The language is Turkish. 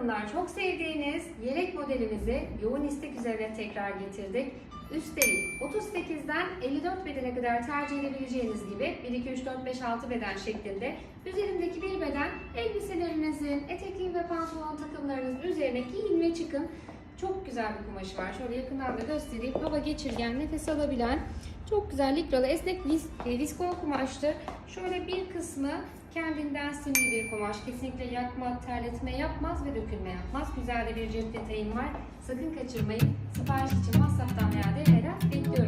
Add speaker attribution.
Speaker 1: hanımlar çok sevdiğiniz yelek modelimizi yoğun istek üzerine tekrar getirdik. Üstelik 38'den 54 bedene kadar tercih edebileceğiniz gibi 1, 2, 3, 4, 5, 6 beden şeklinde üzerindeki bir beden elbiselerinizin, etekli ve pantolon takımlarınızın üzerine giyin ve çıkın. Çok güzel bir kumaşı var. Şöyle yakından da göstereyim. Hava geçirgen, nefes alabilen, çok güzel likralı, esnek vis, e, kumaştır. Şöyle bir kısmı kendinden simli bir kumaş. Kesinlikle yakma, terletme yapmaz ve dökülme yapmaz. Güzel de bir cep detayım var. Sakın kaçırmayın. Sipariş için WhatsApp'tan veya DM'den bekliyorum.